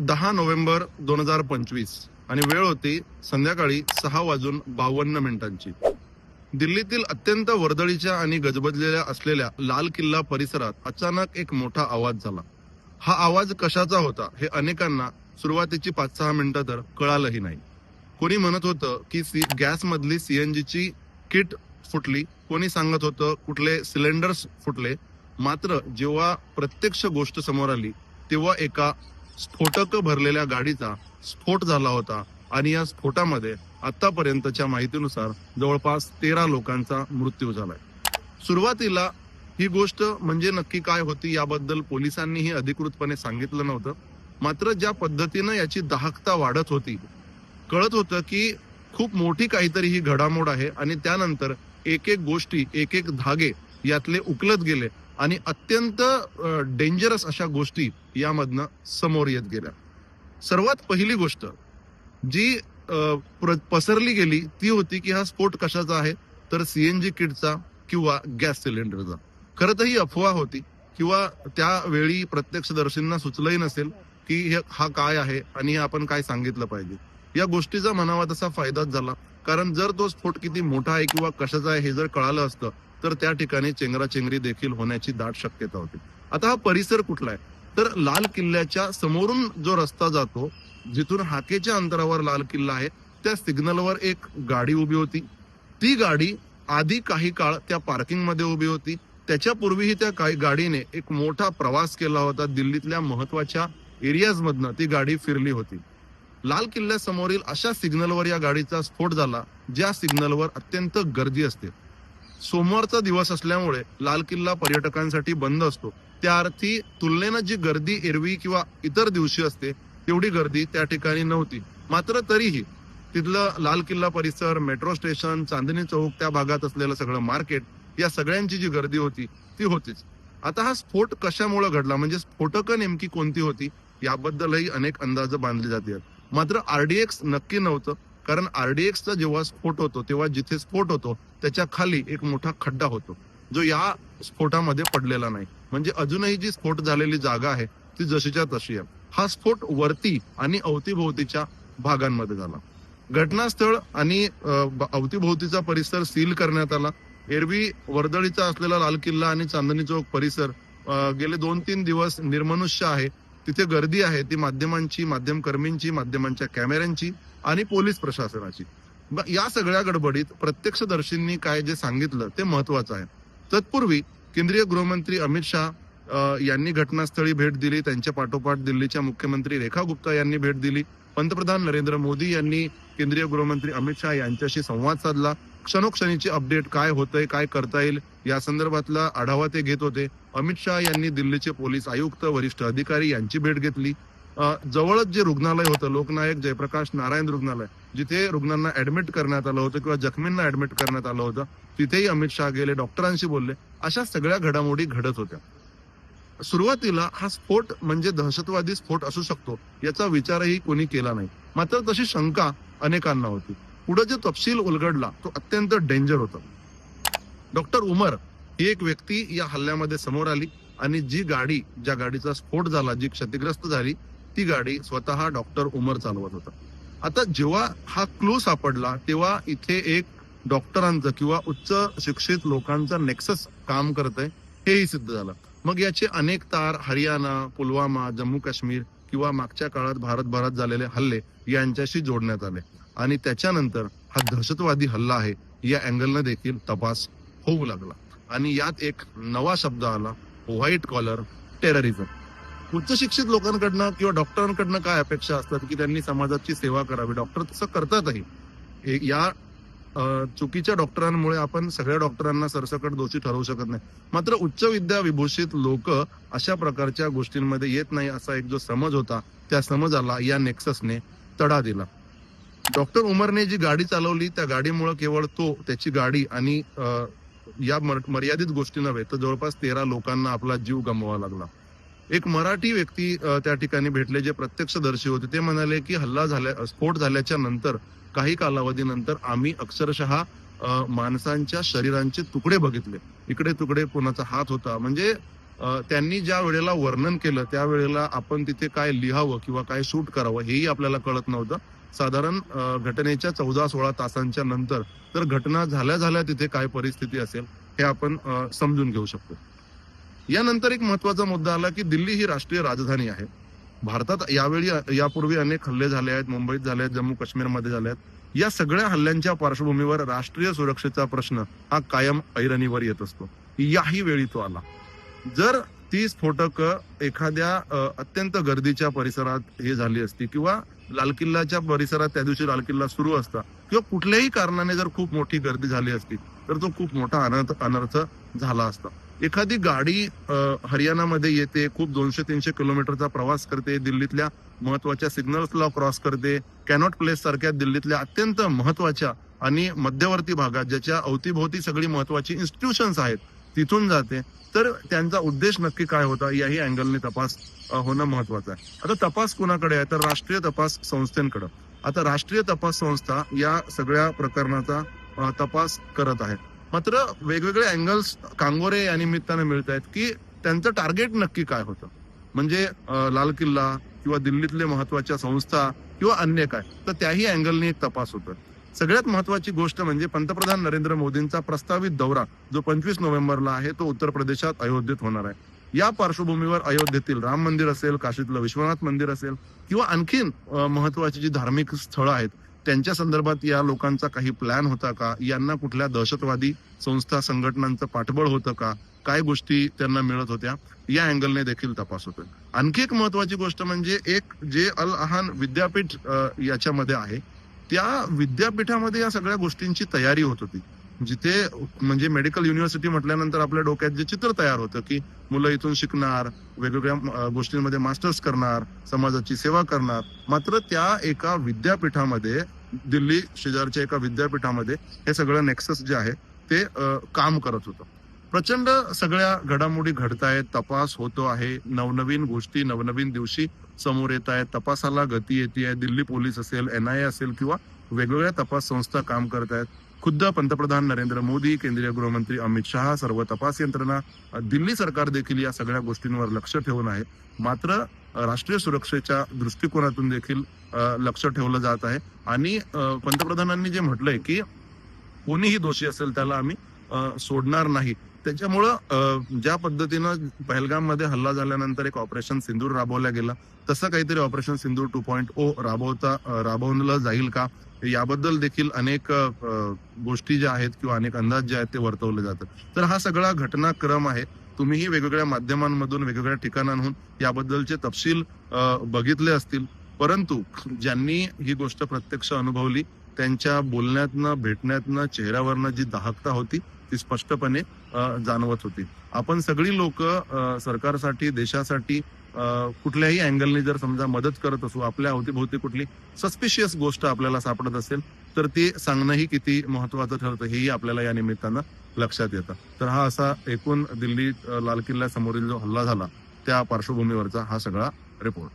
दहा नोव्हेंबर दोन हजार पंचवीस आणि वेळ होती संध्याकाळी सहा वाजून बावन्न मिनिटांची. दिल्लीतील अत्यंत वर्दळीच्या आणि गजबजलेल्या असलेल्या लाल किल्ला परिसरात अचानक एक मोठा आवाज झाला. हा आवाज कशाचा होता हे अनेकांना सुरुवातीची पाच सहा मिनिटं तर कळालंही नाही. कोणी म्हणत होतं की सी गॅसमधली सीएनजीची किट फुटली कोणी सांगत होतं कुठले सिलेंडर्स फुटले मात्र जेव्हा प्रत्यक्ष गोष्ट समोर आली तेव्हा एका स्फोटक भरलेल्या गाडीचा स्फोट झाला होता आणि या स्फोटामध्ये आतापर्यंतच्या माहितीनुसार जवळपास तेरा लोकांचा मृत्यू झालाय. सुरुवातीला ही गोष्ट म्हणजे नक्की काय होती याबद्दल पोलिसांनीही अधिकृतपणे सांगितलं नव्हतं. मात्र ज्या पद्धतीनं याची दाहकता वाढत होती कळत होतं की खूप मोठी काहीतरी ही घडामोड आहे आणि त्यानंतर एक एक गोष्टी एक एक धागे यातले उकलत गेले आणि अत्यंत डेंजरस अशा गोष्टी यामधनं समोर येत गेल्या. सर्वात पहिली गोष्ट जी पसरली गेली ती होती की हा स्फोट कशाचा आहे? तर सीएनजी किटचा किंवा गॅस सिलेंडरचा. खरं तर ही अफवा होती किंवा त्यावेळी प्रत्यक्षदर्शींना सुचलंही नसेल की हा काय आहे आणि हे आपण काय सांगितलं पाहिजे. या गोष्टीचा म्हणावा तसा फायदाच झाला. कारण जर तो स्फोट किती मोठा आहे किंवा कशाचा आहे हे जर कळालं असतं तर त्या ठिकाणी चेंगराचेंगरी देखील होण्याची दाट शक्यता होती. आता हा परिसर कुठला आहे? तर लाल किल्ल्याच्या समोरून जो रस्ता जातो जिथून हाकेच्या अंतरावर लाल किल्ला आहे त्या सिग्नलवर एक गाडी उभी होती. ती गाडी आधी काही काळ त्या पार्किंगमध्ये उभी होती. त्याच्यापूर्वीही त्या काही गाडीने एक मोठा प्रवास केला होता. दिल्लीतल्या महत्त्वाच्या एरियाज मधनं ती गाडी फिरली होती. लाल किल्ल्यासमोरील अशा सिग्नलवर या गाडीचा स्फोट झाला ज्या सिग्नलवर अत्यंत गर्दी असते. सोमवारचा दिवस असल्यामुळे लाल किल्ला पर्यटकांसाठी बंद असतो. त्या अर्थी तुलनेनं जी गर्दी एरवी किंवा इतर दिवशी असते तेवढी गर्दी त्या ठिकाणी नव्हती. मात्र तरीही तिथलं लाल किल्ला परिसर मेट्रो स्टेशन चांदणी चौक त्या भागात असलेलं सगळं मार्केट या सगळ्यांची जी गर्दी होती ती होतीच. आता हा स्फोट कशामुळे घडला? म्हणजे स्फोटकं नेमकी कोणती होती? याबद्दलही अनेक अंदाज बांधले जातात मात्र आरडीएक्स नक्की नव्हतं. कारण आरडीएक्सचा जेव्हा स्फोट होतो तेव्हा जिथे स्फोट होतो त्याच्याखाली एक मोठा खड्डा होतो. जो या स्फोटामध्ये पडलेला नाही. म्हणजे अजूनही जी स्फोट झालेली जागा आहे ती जशीच्या तशी आहे. हा स्फोट वरती आणि अवतीभोवतीच्या भागांमध्ये झाला. घटनास्थळ आणि अवतीभोवतीचा परिसर सील करण्यात आला. एरवी वर्दळीचा असलेला लाल किल्ला आणि चांदणी चौक परिसर गेले दोन तीन दिवस निर्मनुष्य आहे. तिथे गर्दी आहे ती माध्यमांची माध्यमकर्मींची माध्यमांच्या कॅमेऱ्यांची आणि पोलीस प्रशासनाची. या सगळ्या गडबडीत प्रत्यक्षदर्शींनी काय जे सांगितलं ते महत्वाचं आहे. तत्पूर्वी केंद्रीय गृहमंत्री अमित शहा यांनी घटनास्थळी भेट दिली त्यांच्या पाठोपाठ दिल्लीच्या मुख्यमंत्री रेखा गुप्ता यांनी भेट दिली पंतप्रधान नरेंद्र मोदी यांनी केंद्रीय गृहमंत्री अमित शहा यांच्याशी संवाद साधला क्षणोक्षणीची अपडेट काय होतंय काय करता येईल या संदर्भातला आढावा ते घेत होते. अमित शहा यांनी दिल्लीचे पोलीस आयुक्त वरिष्ठ अधिकारी यांची भेट घेतली. जवळच जे रुग्णालय होतं लोकनायक जयप्रकाश नारायण रुग्णालय जिथे रुग्णांना ऍडमिट करण्यात आलं होतं किंवा जखमींना ऍडमिट करण्यात आलं होतं तिथेही अमित शहा गेले डॉक्टरांशी बोलले. अशा सगळ्या घडामोडी घडत होत्या. सुरुवातीला हा स्फोट म्हणजे दहशतवादी स्फोट असू शकतो याचा विचारही कोणी केला नाही. मात्र तशी शंका अनेकांना होती. पुढे जो तपशील उलगडला तो अत्यंत डेंजर होता. डॉक्टर उमर ही एक व्यक्ती या हल्ल्यामध्ये समोर आली आणि जी गाडी ज्या गाडीचा स्फोट झाला जी क्षतिग्रस्त झाली ती गाडी स्वतः डॉक्टर उमर चालवत होता. आता जेव्हा हा क्लू सापडला तेव्हा इथे एक डॉक्टरांचं किंवा उच्च शिक्षित लोकांचं नेक्सस काम करत आहे हेही सिद्ध झालं. मग याचे अनेक तार हरियाणा पुलवामा जम्मू काश्मीर किंवा मागच्या काळात भारतभरात झालेले हल्ले यांच्याशी जोडण्यात आले. आणि त्याच्यानंतर हा दहशतवादी हल्ला आहे या अँगलनं देखील तपास होऊ लागला. आणि यात एक नवा शब्द आला व्हाईट कॉलर टेररिझम उच्च शिक्षित लोकांकडनं किंवा डॉक्टरांकडनं काय अपेक्षा असतात की त्यांनी समाजाची सेवा करावी? डॉक्टर तसं करतातही. या चुकीच्या डॉक्टरांमुळे आपण सगळ्या डॉक्टरांना सरसकट दोषी ठरवू शकत नाही. मात्र उच्च विद्या विभूषित लोक अशा प्रकारच्या गोष्टींमध्ये येत नाही असा एक जो समज होता त्या समजाला या नेक्ससने तडा दिला. डॉक्टर उमरने जी गाडी चालवली त्या गाडीमुळे केवळ तो त्याची गाडी आणि या मर्यादित गोष्टी नव्हे तर जवळपास तेरा लोकांना आपला जीव गमवावा लागला. एक मराठी व्यक्ती त्या ठिकाणी भेटले जे प्रत्यक्षदर्शी होते ते म्हणाले की हल्ला झाल्या स्फोट झाल्याच्यानंतर काही कालावधीनंतर आम्ही अक्षरशः माणसांच्या शरीरांचे तुकडे बघितले. इकडे तुकडे कोणाचा हात होता? म्हणजे त्यांनी ज्या वेळेला वर्णन केलं त्यावेळेला आपण तिथे काय लिहावं किंवा काय शूट करावं हेही आपल्याला कळत नव्हतं. साधारण घटनेच्या चौदा सोळा तासांच्या नंतर तर घटना झाल्या झाल्या तिथे काय परिस्थिती असेल हे आपण समजून घेऊ शकतो. यानंतर एक महत्त्वाचा मुद्दा आला की दिल्ली ही राष्ट्रीय राजधानी आहे. भारतात यावेळी यापूर्वी अनेक हल्ले झाले आहेत मुंबईत झाले आहेत जम्मू काश्मीरमध्ये झाले आहेत. या सगळ्या हल्ल्यांच्या पार्श्वभूमीवर राष्ट्रीय सुरक्षेचा प्रश्न हा कायम ऐरणीवर येत असतो. याही वेळी तो आला. जर ती स्फोटक एखाद्या अत्यंत गर्दीच्या परिसरात हे झाली असती किंवा लाल किल्ल्याच्या परिसरात त्या दिवशी लाल किल्ला सुरू असता किंवा कुठल्याही कारणाने जर खूप मोठी गर्दी झाली असती तर तो खूप मोठा अनर्थ अनर्थ झाला असता. एखादी गाडी हरियाणामध्ये येते खूप दोनशे तीनशे किलोमीटरचा प्रवास करते दिल्लीतल्या महत्त्वाच्या सिग्नल्सला क्रॉस करते कॅनॉट प्लेस सारख्या दिल्लीतल्या अत्यंत महत्त्वाच्या आणि मध्यवर्ती भागात ज्याच्या अवतीभोवती सगळी महत्वाची इन्स्टिट्यूशन्स आहेत तिथून जाते. तर त्यांचा उद्देश नक्की काय होता? याही अँगलने तपास होणं महत्वाचं आहे. आता तपास कोणाकडे आहे? तर राष्ट्रीय तपास संस्थेकडे. आता राष्ट्रीय तपास संस्था या सगळ्या प्रकरणाचा तपास करत आहे. मात्र वेगवेगळे अँगल्स कांगोरे या निमित्ताने मिळत आहेत की त्यांचं टार्गेट नक्की काय होतं? म्हणजे लाल किल्ला किंवा दिल्लीतले महत्त्वाच्या संस्था किंवा अन्य काय? तर त्याही अँगलने एक तपास होतो सगळ्यात महत्वाची गोष्ट म्हणजे पंतप्रधान नरेंद्र मोदींचा प्रस्तावित दौरा जो पंचवीस नोव्हेंबरला आहे तो उत्तर प्रदेशात अयोध्येत होणार आहे. या पार्श्वभूमीवर अयोध्येतील राम मंदिर असेल काशीतलं विश्वनाथ मंदिर असेल किंवा आणखीन महत्वाची जी धार्मिक स्थळं आहेत त्यांच्या संदर्भात या लोकांचा काही प्लॅन होता का? यांना कुठल्या दहशतवादी संस्था संघटनांचं पाठबळ होतं का? काय गोष्टी त्यांना मिळत होत्या? या अँगलने देखील तपास होतोय. आणखी एक महत्वाची गोष्ट म्हणजे एक जे अल अहान विद्यापीठ याच्यामध्ये आहे. त्या विद्यापीठामध्ये या सगळ्या गोष्टींची तयारी होत होती. जिथे म्हणजे मेडिकल युनिव्हर्सिटी म्हटल्यानंतर आपल्या डोक्यात जे चित्र तयार होतं की मुलं इथून शिकणार वेगवेगळ्या गोष्टींमध्ये मास्टर्स करणार समाजाची सेवा करणार. मात्र त्या एका विद्यापीठामध्ये दिल्ली शेजारच्या एका विद्यापीठामध्ये हे सगळं नेक्सस जे आहे ते काम करत होतं. प्रचंड सगळ्या घडामोडी घडत आहेत तपास होतो आहे. नवनवीन गोष्टी नवनवीन दिवशी समोर येत आहेत तपासाला गती येते आहे दिल्ली पोलीस असेल एनआयए असेल किंवा वेगवेगळ्या तपास संस्था काम करत आहेत खुद्द पंतप्रधान नरेंद्र मोदी केंद्रीय गृहमंत्री अमित शहा सर्व तपास यंत्रणा दिल्ली सरकार देखील या सगळ्या गोष्टींवर लक्ष ठेवून आहे. मात्र राष्ट्रीय सुरक्षेच्या दृष्टिकोनातून देखील लक्ष ठेवलं जात आहे. आणि पंतप्रधानांनी जे म्हटलंय की कोणीही दोषी असेल त्याला आम्ही सोडणार नाही. त्याच्यामुळं ज्या पद्धतीनं पहलगाममध्ये हल्ला झाल्यानंतर एक ऑपरेशन सिंदूर राबवल्या गेलं तसं काहीतरी operation Sindoor two point O राबवता राबवलं जाईल का? याबद्दल देखील अनेक गोष्टी ज्या आहेत किंवा अनेक अंदाज जे आहेत ते वर्तवले जातात. तर हा सगळा घटनाक्रम आहे. तुम्हीही वेगवेगळ्या माध्यमांमधून वेगवेगळ्या ठिकाणांहून याबद्दलचे तपशील बघितले असतील. परंतु ज्यांनी ही गोष्ट प्रत्यक्ष अनुभवली त्यांच्या बोलण्यातनं भेटण्यातनं चेहऱ्यावरनं जी दाहकता होती ती स्पष्टपणे जाणवत होती. आपण सगळी लोक सरकारसाठी देशासाठी कुठल्याही अँगलने जर समजा मदत करत असू आपल्या अवतीभोवती कुठली सस्पिशियस गोष्ट आपल्याला सापडत असेल तर ते सांगणंही किती महत्वाचं ठरतं हेही आपल्याला या निमित्तानं लक्षात येतं. तर हा असा एकूण दिल्ली लाल किल्ल्यासमोरील जो हल्ला झाला त्या पार्श्वभूमीवरचा हा सगळा रिपोर्ट